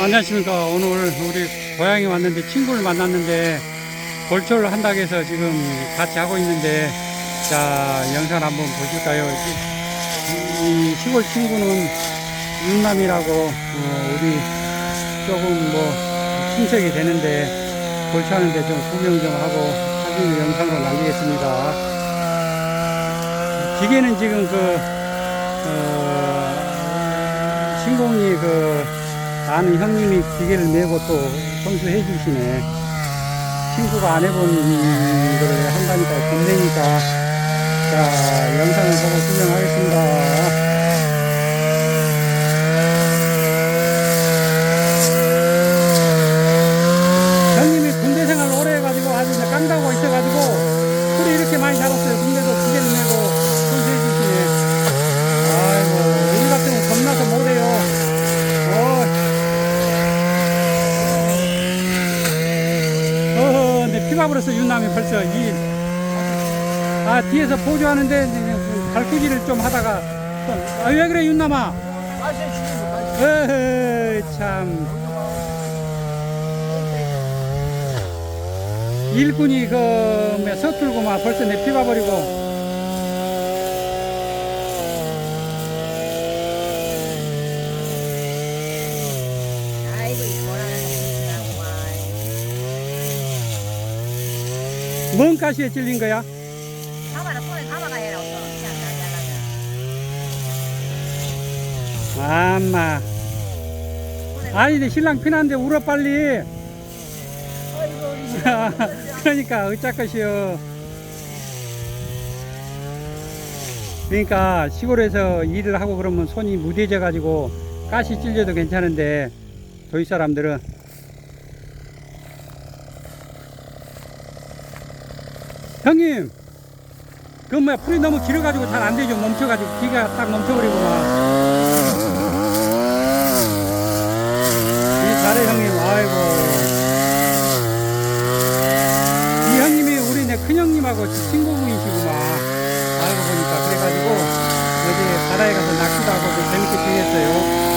안녕하십니까. 오늘 우리 고향에 왔는데 친구를 만났는데 골초를 한다고 해서 지금 같이 하고 있는데 자, 영상 한번 보실까요? 이, 이 시골 친구는 윤남이라고 어, 우리 조금 뭐 친척이 되는데 골초 하는데 좀 구경 좀 하고 사진 영상으로 남기겠습니다. 기계는 지금 그, 어, 신공이 그, 아는 형님이 기계를 메고 또 손수해 주시네. 친구가 안 해본 거를 한다니까 겁내니까. 자, 영상을 보고 구경하겠습니다. 형님이 군대 생활 오래 해가지고 아주 이제 깡다고 있어가지고 풀이 이렇게 많이 잡았어요. 군대도 기계를 메고 손수해 주시네. 아이고, 우리 같으면 겁나서 못해요. 어, 어허, 불었어, 윤남이 벌써. 이, 아, 뒤에서 보조하는데, 갈구기를 좀 하다가, 또, 아, 왜 그래, 윤남아? 어허, 참. 일꾼이 그, 뭐, 서툴고 막 벌써 내 피가 버리고 이 뭐라는 거 뭔 가시에 찔린 거야? 가마라 손에 가마가 해라 아마. 아니, 내 신랑 피난데 울어, 빨리. 아이고 우리 그러니까 어쩔 것이요. 그러니까 시골에서 일을 하고 그러면 손이 무뎌져 가지고 가시 찔려도 괜찮은데 도시 사람들은 형님 그 뭐야 풀이 너무 길어 가지고 잘 안 되죠 멈춰 가지고 기가 딱 멈춰 버리고 막. 이 잘해 형님 아이고 이 형님이 우리 내 큰형님하고 친구분이시구만. 알고 보니까. 그래가지고, 여기 바다에 가서 낚시도 하고 또 재밌게 지냈어요.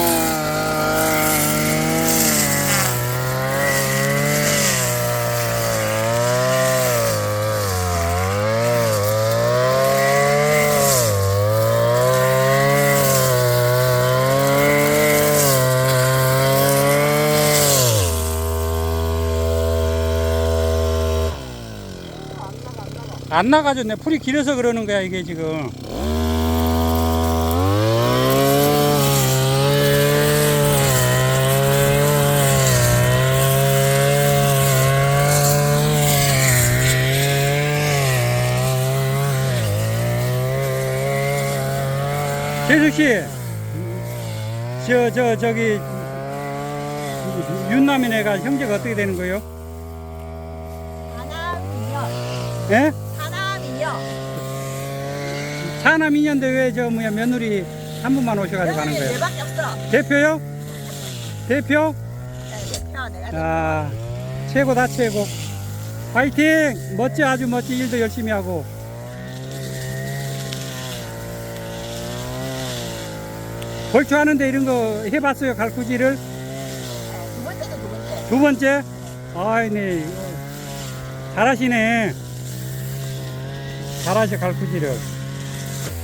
안 나가죠. 내 풀이 길어서 그러는 거야, 이게 지금. 재수 씨, 저, 저, 저기, 윤남이네가 형제가 어떻게 되는 거예요? 하나미녀 예? 사남 인연데 왜저 뭐야 며느리 한 분만 오셔가지고 가는 거예요? 내밖에 없어. 대표요? 대표? 내가 아 최고다 최고. 파이팅! 멋져 아주 멋진 일도 열심히 하고. 골초 하는데 이런 거 해봤어요 갈구지를? 두 번째도 두 번째 두 번째? 아이네. 잘하시네. 잘하셔 갈구지를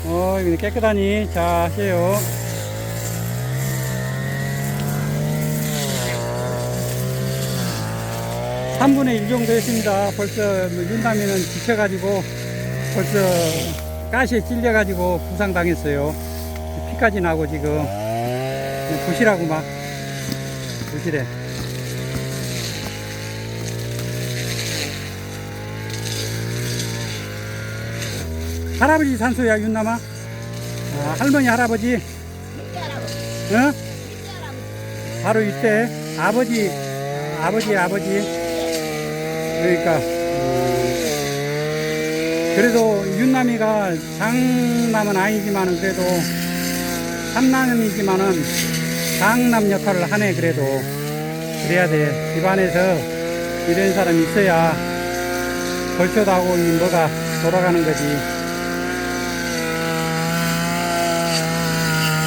어 이거 깨끗하니 자 하세요 삼분의1 정도 했습니다. 벌써 뭐 윤남이는 지쳐가지고 벌써 가시에 찔려가지고 부상당했어요. 피까지 나고 지금 부실하고 막 부실해. 할아버지 산소야 윤남아? 아, 할머니 할아버지? 어? 바로 이때 아버지 아버지 아버지 그러니까 음, 그래도 윤남이가 장남은 아니지만은 그래도 삼남이지만은 장남 역할을 하네 그래도 그래야 돼 집안에서 이런 사람이 있어야 벌초도 하고 이 뭐가 돌아가는 거지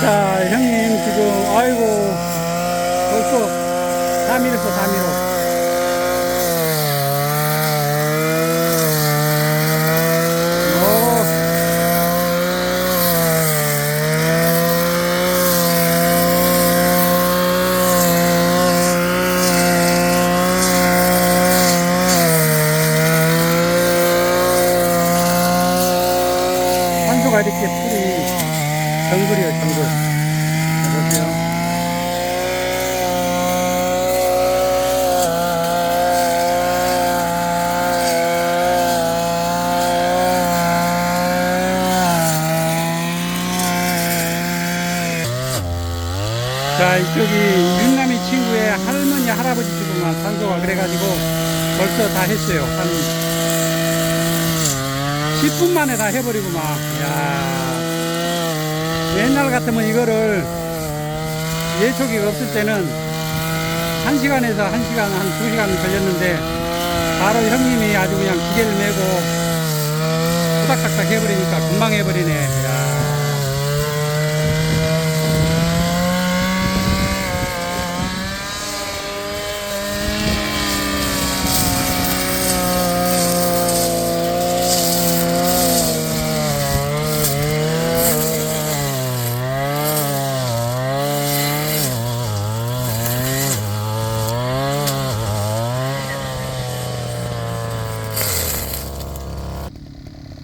자 형님 지금 아이고 벌써 다 밀었어, 다 밀어. 오. 산소가 이렇게 풀이 정글이에요, 정글. 보세요. 자, 이쪽이 윤남이 친구의 할머니, 할아버지 집구만 산소가 그래가지고 벌써 다 했어요. 한 10분 만에 다 해버리고만. 야 옛날 같으면 이거를 예초기가 없을 때는 1시간에서 1시간, 한 2시간 걸렸는데 바로 형님이 아주 그냥 기계를 메고 후닥닥닥 해버리니까 금방 해버리네. 야.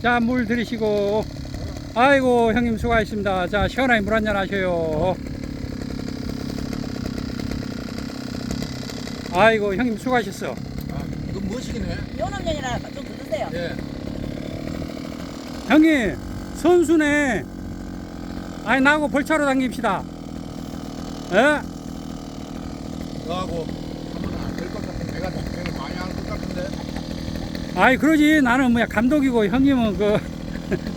자, 물 들이시고. 아이고, 형님 수고하셨습니다. 자, 시원하게 물 한잔 하셔요. 아이고, 형님 수고하셨어. 아, 이거 멋이네. 요놈년이라 좀 드세요. 예. 형님, 선수네. 아니, 나하고 벌차로 당깁시다. 예? 너하고 하면 안될것 같아. 내가 내가 많이 하는 것 같은데. 아이, 그러지. 나는 뭐야, 감독이고, 형님은 그,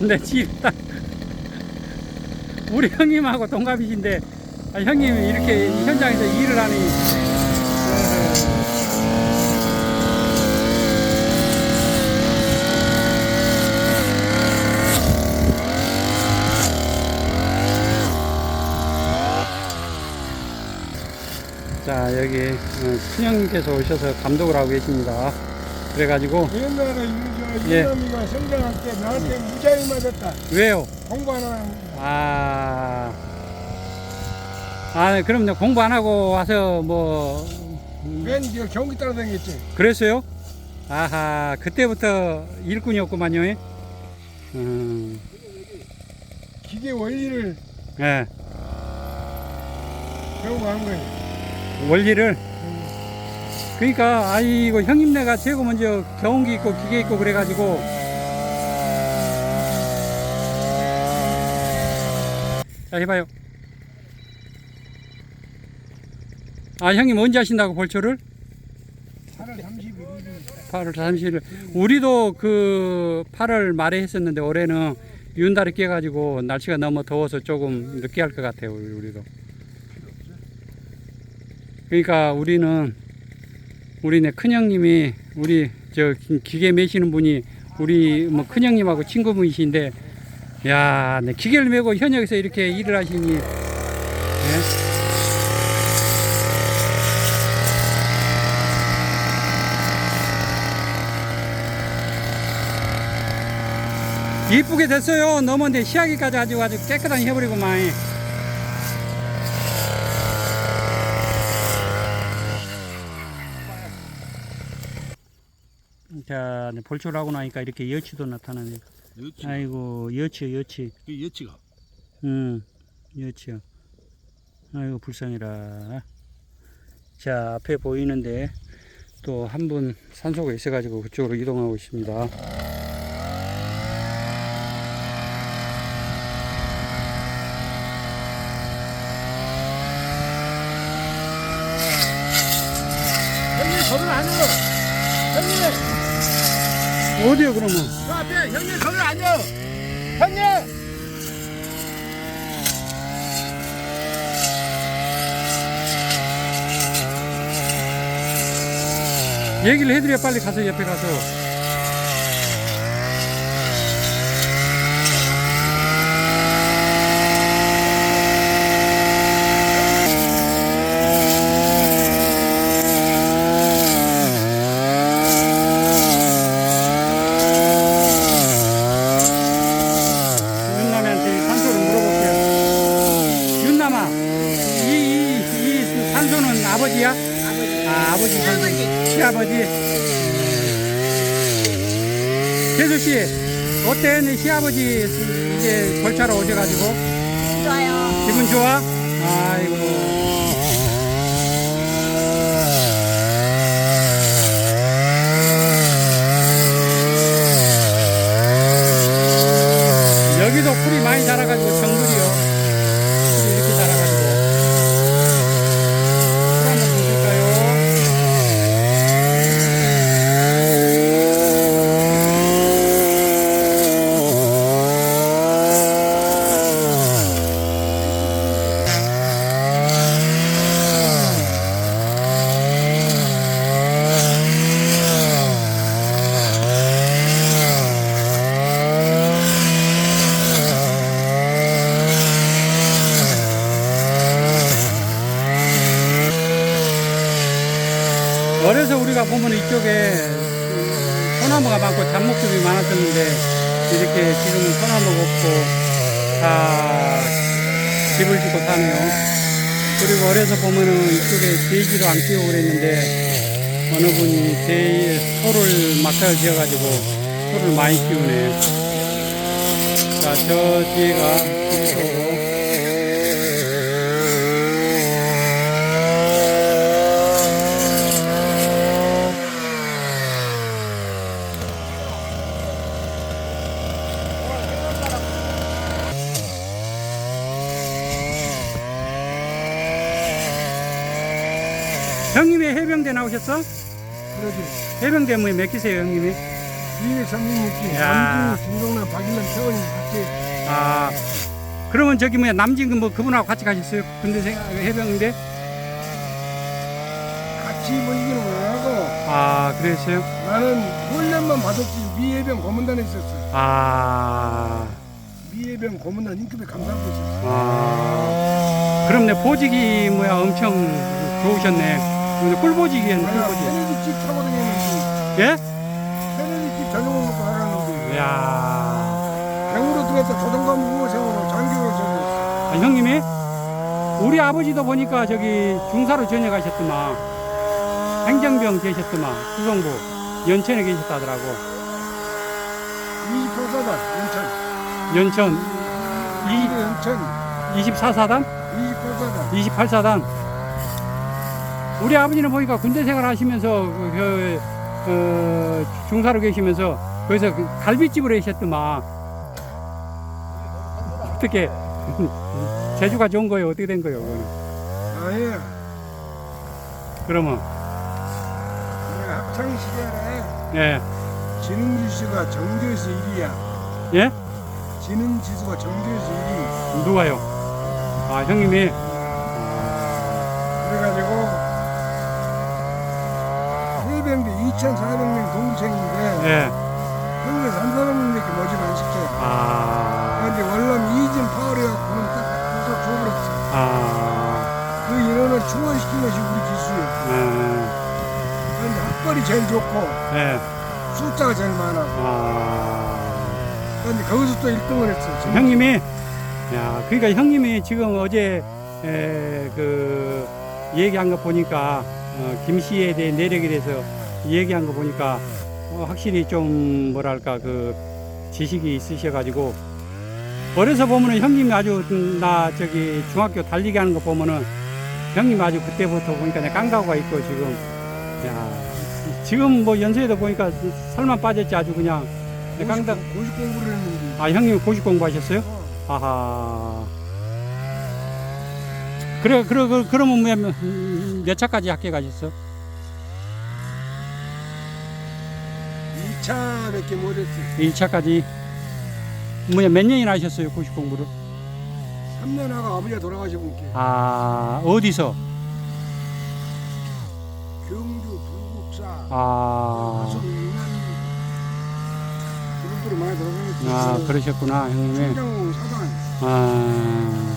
내 집다. 우리 형님하고 동갑이신데, 아, 형님이 이렇게 이 현장에서 일을 하니. 자, 여기, 어, 큰형님께서 오셔서 감독을 하고 계십니다. 그래가지고, 옛날에 유저 예. 이놈이가 성장할 때 나한테 무지하게 맞았다. 왜요? 공부 안 하는 아, 아, 그럼 공부 안 하고 와서 뭐, 왠지 경기 따라다녔지. 그랬어요? 아하, 그때부터 일꾼이었구만요. 예? 음, 기계 원리를 예, 배우고 한 거예요. 원리를. 그러니까, 아이고, 형님네가 제고 먼저 경운기 있고 기계 있고 그래가지고. 자, 해봐요. 아, 형님 언제 하신다고 벌초를? 8월 31일입니다. 8월 30일. 우리도 그 8월 말에 했었는데 올해는 윤달이 깨가지고 날씨가 너무 더워서 조금 늦게 할 것 같아요. 우리- 우리도. 그러니까 우리는 우리네 큰형님이 우리 저 기- 기계 매시는 분이 우리 뭐 큰형님하고 친구분이신데 야, 네, 기계를 메고 현역에서 이렇게 일을 하시니 예? 이쁘게 됐어요. 넘었는데 시야기까지 아주 아주 깨끗하게 해버리고만. 자, 네, 볼초를 하고 나니까 이렇게 여치도 나타나네. 여치. 아이고, 여치, 여치. 그 여치가. 음, 여치요. 아이고, 불쌍해라. 자, 앞에 보이는데 또 한 분 산소가 있어가지고 그쪽으로 이동하고 있습니다. 형님 저를 안 해요. 형님 어디요, 그러면? 저 앞에 형님 안 해요. 형님. 얘기를 해드려 빨리 가서 옆에 가서 아버지야? 아버지. 아, 아버지 시아버지. 시아버지. 씨, 어때? 네 시아버지 이제 벌차로 오셔가지고 좋아요. 기분 좋아? 아이고. 여기도 풀이 많이 자라가지고 정글이요. 풀이 이렇게 자라가지고. 풀 한번 보실까요? 어려서 우리가 보면 이쪽에 그 소나무가 많고 잡목들이 많았었는데 이렇게 지금은 소나무가 없고 다 집을 짓고 사네요. 그리고 어려서 보면은 이쪽에 돼지도 안 키우고 그랬는데 어느 분이 돼 소를 막사를 지어가지고 소를 많이 키우네. 자, 저 뒤에가 길소고 형님이 해병대 나오셨어? 그러지. 해병대 뭐몇 기세요 형님이? 위에 있지. 야. 남준, 김동남, 박일남, 태원이 같이 아 그러면 저기 뭐야 남진 뭐 그분하고 같이 가셨어요? 군대 생 해병대? 같이 모이기는 못하고 아 그랬어요? 나는 훈련만 받았지 미해병 고문단에 있었어. 아, 미해병 고문단 인급에 감사하고 있었어. 아 그럼 내 보직이 뭐야 엄청 좋으셨네. 근데 내가 꿀보직. 페레디 집 타고 다녔는데 예? 페레디 집 저녁을 먹고 살았는데. 이야. 병으로 들어갔다 조정관 무호생으로 장교를 전했어. 아, 형님이? 우리 아버지도 보니까 저기 중사로 전역하셨더만. 행정병 계셨더만 수성부. 연천에 계셨다더라고. 28사단 연천. 연천. 이, 연천 24사단? 28사단. 28사단 우리 아버지는 보니까 군대 생활 하시면서 그, 그, 어, 중사로 계시면서 거기서 그 갈비집을 하셨더만 어떻게 제주가 좋은 거예요 어떻게 된 거예요 그거는? 아니야. 그러면 내가 학창 시절에 예 지능지수가 정교에서 1위야. 예? 지능지수가 정교에서 1위. 누가요? 아 형님이 그래가지고 해병대 2,400명 동생인데 예. 형님 3, 400명밖에 모집 안 시켜요. 아, 그런데 원룸 이진 파월이갖고는 딱 부서 줘버렸어. 아, 그 인원을 충원시킨 것이 우리 기수예요. 예, 그런데 학벌이 제일 좋고 예, 숫자가 제일 많아. 아. 그런데 거기서 또 1등을 했어. 지금. 형님이, 야, 그러니까 형님이 지금 어제, 에, 그, 얘기한 거 보니까, 어, 김 씨에 대해 내력에 대해서 얘기한 거 보니까, 어, 확실히 좀, 뭐랄까, 그, 지식이 있으셔가지고, 어려서 보면은 형님이 아주, 음, 나, 저기, 중학교 달리기 하는 거 보면은, 형님 아주 그때부터 보니까 내가 깡가고가 있고, 지금, 야, 지금 뭐 연세에도 보니까 살만 빠졌지 아주 그냥, 내 깡다, 고시 공부를 했는데. 아, 형님이 고시 공부하셨어요? 어, 아하. 그래, 그래, 그, 그러면 몇 차까지 학교 가셨어? 2차밖에 못했어. 1차까지. 뭐야, 몇 년이나 하셨어요, 고시 공부를? 3년 하고 아버지가 돌아가시고 이렇게. 아, 어디서? 경주, 불국사, 아, 그룹들이 많이 돌아다녔어. 아, 그러셨구나, 형님이. 충정 사단. 아.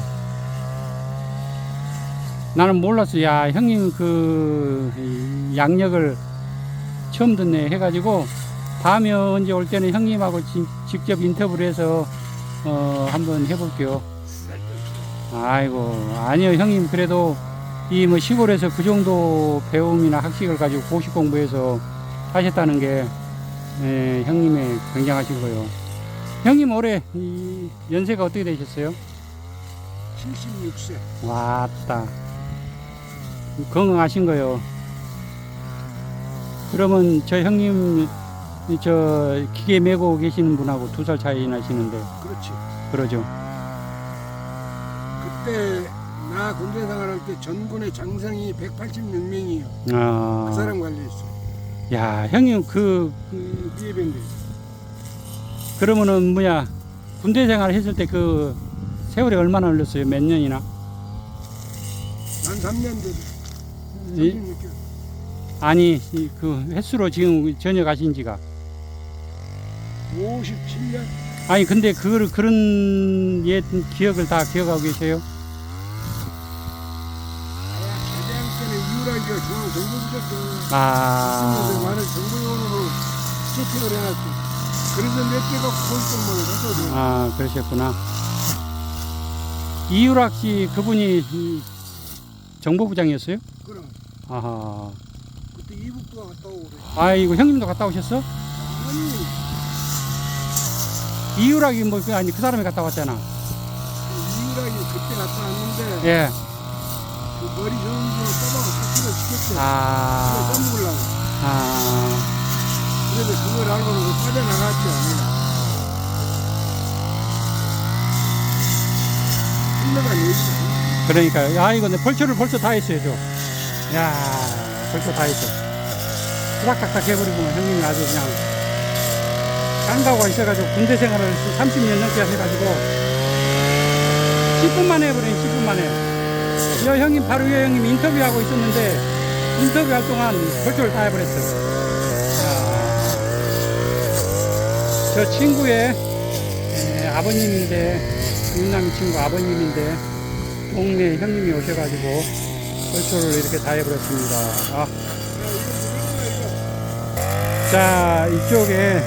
나는 몰랐어. 야, 형님 그이 양력을 처음 듣네 해가지고 다음에 언제 올 때는 형님하고 지- 직접 인터뷰를 해서 어, 한번 해볼게요. 아이고, 아니요, 형님 그래도 이 뭐 시골에서 그 정도 배움이나 학식을 가지고 고시 공부해서 하셨다는 게 예, 형님의 굉장하신 거요. 형님 올해 이 연세가 어떻게 되셨어요? 76세. 왔다. 건강하신 거요. 그러면 저 형님 이 저 기계 메고 계시는 분하고 두 살 차이 나시는데 그렇지. 그러죠. 그때 나 군대 생활할 때 전군의 장성이 186명이에요. 아, 그 사람 관리했어. 야 형님 그그 비해병대. 그러면은 뭐야 군대 생활 했을 때 그 세월이 얼마나 흘렀어요? 몇 년이나? 난 3년 돼. 이- 36개월. 아니 이 그 횟수로 지금 전역 하신 지가 57년. 아니 근데 그 그런 옛 기억을 다 기억하고 계세요? 가장 때는 이유라기가 중앙 정보부였어. 아, 그래서 나는 정보용으로 채팅을 해놨지. 그래서 몇 개가 고일동만을 갔거든. 아 그러셨구나. 이유락 씨 그분이 이 정보부장이었어요? 그럼 아하. 그때 이북도가 갔다 오고 그래. 아이고 형님도 갔다 오셨어? 아니 이유락이 뭐그 아니 그 사람이 갔다 왔잖아. 이유라기 그때 갔다 왔는데 예. 그 머리 좋은 분을 뽑아서 터치를 시켰어. 아, 써먹으려고. 아, 그래서 그걸 알고는 그 빠져나갔지. 내가. 흘러가 내지. 그러니까 아 이거 내 벌초를 벌써 다 했어요, 저. 야, 벌써 다 했어. 후닥닥닥 해버리고 형님이 아주 그냥 깡가고 있어가지고 군대 생활을 30년 넘게 해가지고 10분 만에 해버린 10분 만에. 여 형님 바로 위에 형님 인터뷰하고 있었는데 인터뷰할 동안 벌초를 다 해버렸어요. 야. 저 친구의 에, 아버님인데 윤남이 친구 아버님인데 동네 형님이 오셔가지고 벌초를 이렇게 다 해버렸습니다. 아. 자 이쪽에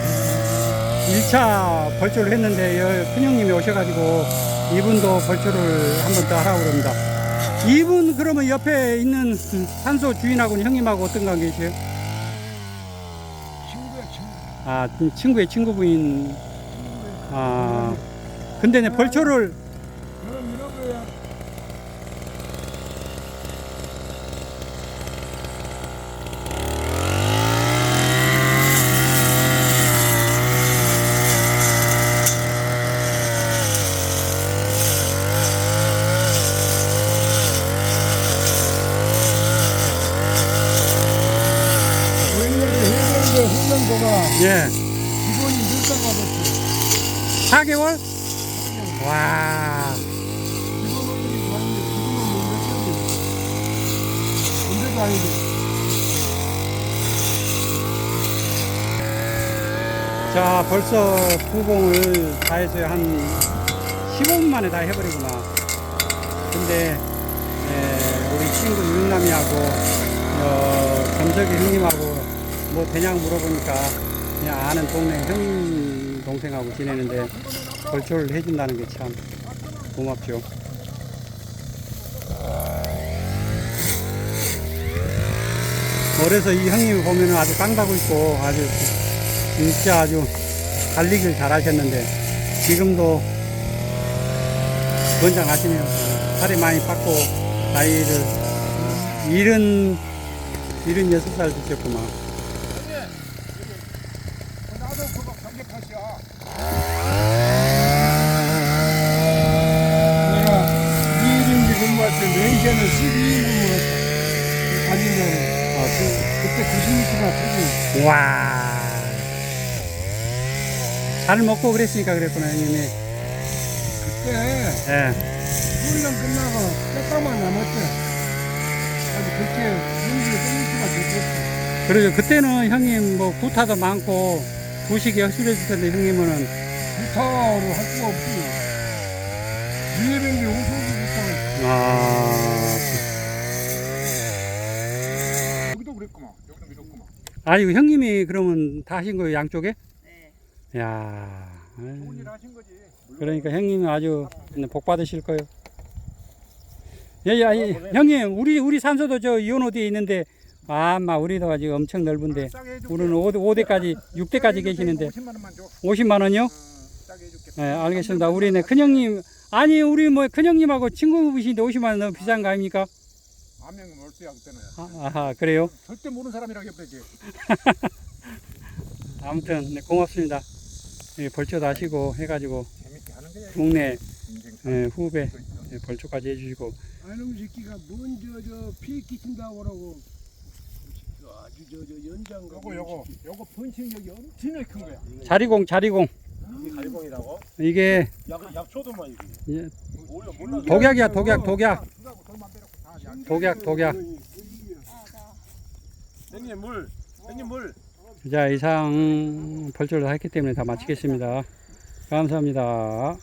1차 벌초를 했는데 여- 큰형님이 오셔가지고 이분도 벌초를 한번 더 하라고 그럽니다. 이분 그러면 옆에 있는 산소 주인하고는 형님하고 어떤 관계세요? 친구야 친구. 아 친구의 친구분인 아 근데 내 벌초를 그럼. 왜냐면 해병대 훈련소가 예 기본이 몇달 받았어. 4개월 와 기본 훈련이 많은데 기본은 뭐몇 달이야. 언제도 아니고. 자, 벌써 부봉을 다 해서 한 15분 만에 다 해버리구나. 근데, 에, 우리 친구 윤남이하고, 어, 점석이 형님하고, 뭐 되냐고 물어보니까, 그냥 아는 동네 형, 동생하고 지내는데, 벌초를 해준다는 게 참 고맙죠. 그래서 이 형님 보면은 아주 깡다고 있고, 아주 진짜 아주 달리기를 잘 하셨는데 지금도 건장하시네요. 살이 많이 빠고 나이를 일은 일은 여섯 살 드셨구만. 나도 그거 관계팟이야. 내가 2일인지 근무할 때 렌즈는 12인분으로 가진다고. 아, 그때 96kg나 터지. 와. 잘 먹고 그랬으니까 그랬구나 형님이. 그때 예. 훈련 끝나고 뼈가만 남았대. 아주 그렇게 렌즈를 끊을 수가 없었어. 그리고 그때는 형님 뭐 구타도 많고 구식이 허술했을 텐데 형님은 부타로 할 수가 없지. 우소지 부타. 아. 여기도 그랬구만. 여기도 믿었구만. 아이고 형님이 그러면 다 하신 거예요 양쪽에? 네. 야. 좋은 일 하신 거지. 그러니까 형님이 아주 복 받으실 거예요. 예, 야, 예, 형님, 우리, 우리 산소도 저 이온호대에 있는데, 아, 마, 우리도 지금 엄청 넓은데, 해줄게. 우리는 5대, 5대 까지, 6대까지 계시는데, 50만 원만 줘. 50만원요? 어, 싸게 해줄게. 네, 알겠습니다. 우리는 큰형님, 아니, 우리 뭐, 큰형님하고 친구분이신데 50만원 너무 비싼 거 아닙니까? 안명 멀수야 그때는. 아, 아하, 그래요? 절대 모르는 사람이라고 해버리지. 아무튼, 네, 고맙습니다. 예, 해가지고, 재밌게 하는 거야. 동네 인생 예, 후배. 예, 벌초까지 해주시고, 아놈 새끼가 먼저 저 피해 끼친다고 그러고 아주 저 저 연장 요거 요거 요거 분신력이 엄청나게 큰 거야. 자리공, 자리공. 이게 가리봉이라고? 이게, 약, 약초도만 이게. 예, 몰라 몰라. 독약이야, 독약, 독약. 독약, 독약. 형님 물. 형님 물. 자, 이상 벌초를 했기 때문에 다 마치겠습니다. 감사합니다.